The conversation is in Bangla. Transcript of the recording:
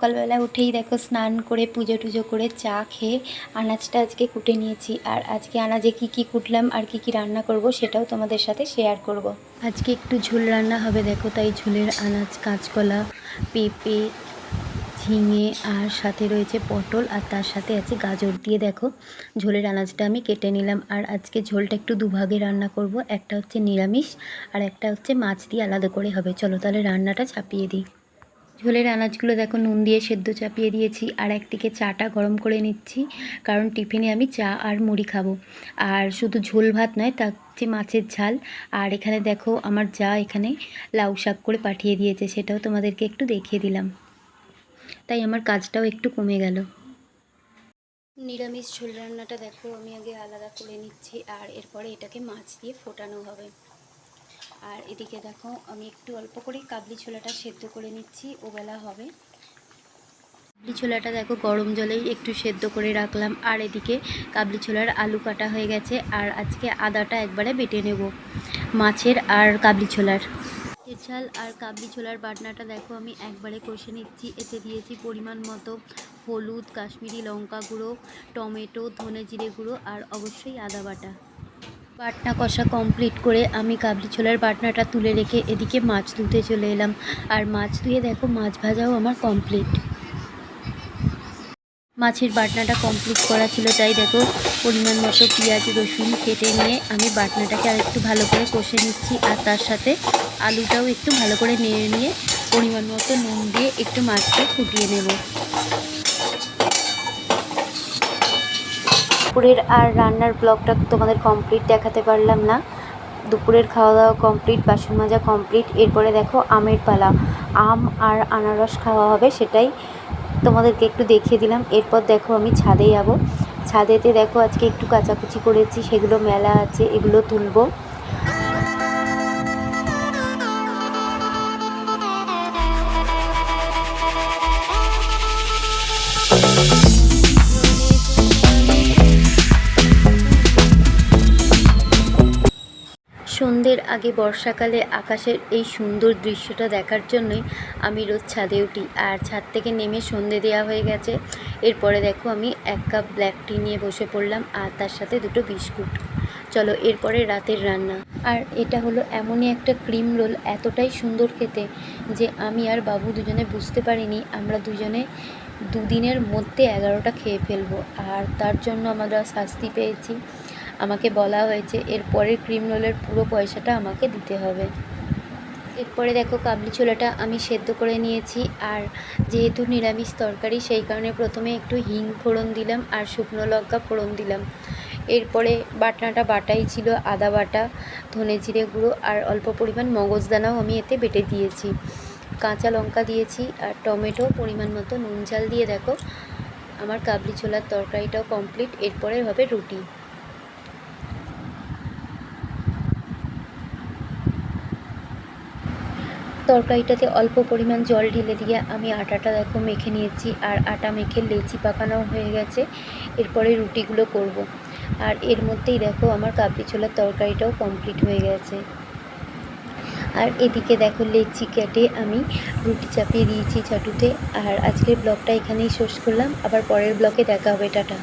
সকালবেলা উঠেই দেখো স্নান করে, পুজো টুজো করে চা খেয়ে আনাজটা আজকে কুটে নিয়েছি। আর আজকে আনাজে কি কি কুটলাম, আর কি কি রান্না করব সেটাও তোমাদের সাথে শেয়ার করব। আজকে একটু ঝোল রান্না হবে, দেখো তাই ঝোলের আনাজ, কাঁচকলা, পেঁপে, ঝিঙে, আর সাথে রয়েছে পটল, আর তার সাথে আছে গাজর। দিয়ে দেখো ঝোলের আনাজটা আমি কেটে নিলাম। আর আজকে ঝোলটা একটু দুভাগে রান্না করব, একটা হচ্ছে নিরামিষ আর একটা হচ্ছে মাছ দিয়ে আলাদা করে হবে। চলো তাহলে রান্নাটা চাপিয়ে দিই। ঝোলের আনাজগুলো দেখো, নুন দিয়ে সেদ্ধ চাপিয়ে দিয়েছি আর একদিকে চাটা গরম করে নিচ্ছি, কারণ টিফিনে আমি চা আর মুড়ি খাব। আর শুধু ঝোল ভাত নয় তা হচ্ছে মাছের ঝাল। আর এখানে দেখো, আমার যা এখানে লাউ শাক করে পাঠিয়ে দিয়েছে, সেটাও তোমাদেরকে একটু দেখিয়ে দিলাম। তাই আমার কাজটাও একটু কমে গেল। নিরামিষ ঝোল রান্নাটা দেখো, আমি আগে আলাদা করে নিচ্ছি, আর এরপরে এটাকে মাছ দিয়ে ফোটানো হবে। আর এদিকে দেখো, আমি একটু অল্প করে কাবলি ছোলাটা সেদ্ধ করে নিচ্ছি, ওবেলা হবে। কাবলি ছোলাটা দেখো, গরম জলেই একটু সেদ্ধ করে রাখলাম। আর এদিকে কাবলি ছোলার আলু কাটা হয়ে গেছে, আর আজকে আদাটা একবারে বেটে নেব, মাছের আর কাবলি ছোলার। ঝাল আর কাবলি ছোলার বাটনাটা দেখো, আমি একবারে কষে নিচ্ছি। এতে দিয়েছি পরিমাণ মতো হলুদ, কাশ্মীরি লঙ্কা গুঁড়ো, টমেটো, ধনে জিরে গুঁড়ো, আর অবশ্যই আদা বাটা। বাটনা কষা কমপ্লিট করে আমি কাবলি ছোলার বাটনাটা তুলে রেখে এদিকে মাছ ধুতে চলে এলাম। আর মাছ ধুয়ে দেখো, মাছ ভাজাও আমার কমপ্লিট মাছের বাটনাটা কমপ্লিট করা ছিল, তাই দেখো, পরিমাণ মতো পেঁয়াজ, রসুন কেটে নিয়ে আমি বাটনাটাকে আর একটু ভালো করে কষে নিচ্ছি। আর তার সাথে আলুটাও একটু ভালো করে নেড়ে নিয়ে পরিমাণ মতো নুন দিয়ে একটু মাছটা ফুটিয়ে নেব। দুপুরের আর রান্নার ব্লগটা তোমাদের কমপ্লিট দেখাতে পারলাম না। দুপুরের খাওয়া দাওয়া কমপ্লিট বাসন মাজা কমপ্লিট এরপরে দেখো আমের পালা। আম আর আনারস খাওয়া হবে সেটাই তোমাদেরকে একটু দেখিয়ে দিলাম। এরপর দেখো আমি ছাদে যাব। ছাদেতে দেখো আজকে একটু কাচাকুচি করেছি, সেগুলো মেলা আছে, এগুলো তুলবো। সন্ধ্যের আগে বর্ষাকালে আকাশের এই সুন্দর দৃশ্যটা দেখার জন্যই আমি রোজ ছাদে উঠি। আর ছাদ থেকে নেমে সন্ধে দেওয়া হয়ে গেছে। এরপরে দেখো আমি এক কাপ ব্ল্যাক টি নিয়ে বসে পড়লাম আর তার সাথে দুটো বিস্কুট। চলো এরপরে রাতের রান্না। আর এটা হলো এমনই একটা ক্রিম রোল এতটাই সুন্দর খেতে যে আমি আর বাবু দুজনে বুঝতে পারিনি আমরা দুজনে দুদিনের মধ্যে এগারোটা খেয়ে ফেলব। আর তার জন্য আমরা শাস্তি পেয়েছি। আমাকে বলা হয়েছে এর পরের ক্রিম রোলের পুরো পয়সাটা আমাকে দিতে হবে। এরপরে দেখো কাবলি ছোলাটা আমি সেদ্ধ করে নিয়েছি, আর যেহেতু নিরামিষ তরকারি, সেই কারণে প্রথমে একটু হিং ফোড়ন দিলাম আর শুকনো লঙ্কা ফোড়ন দিলাম। এরপরে বাটনাটা বাটাই ছিল আদা বাটা, ধনে জিরে গুঁড়ো আর অল্প পরিমাণ মগজদানাও আমি এতে বেটে দিয়েছি। কাঁচা লঙ্কা দিয়েছি আর টমেটো, পরিমাণ মতো নুন ঝাল দিয়ে দেখো। আমার কাবলি ছোলার তরকারিটাও কমপ্লিট, এরপরে হবে রুটি। তরকারিটাতে অল্প পরিমাণ জল ঢেলে দিয়ে আমি আটাটা দেখো মেখে নিয়েছি আর আটা মেখে লেচি পাকানো হয়ে গেছে। এরপরে রুটিগুলো করব। আর এর মধ্যেই দেখো আমার কাবলি ছোলার তরকারিটাও কমপ্লিট হয়ে গেছে। আর এদিকে দেখো লেচি কেটে আমি রুটি চাপিয়ে দিয়েছি ছাটুতে আর আজকের ব্লগটা এখানেই শেষ করলাম। আবার পরের ব্লগে দেখা হবে। টাটা।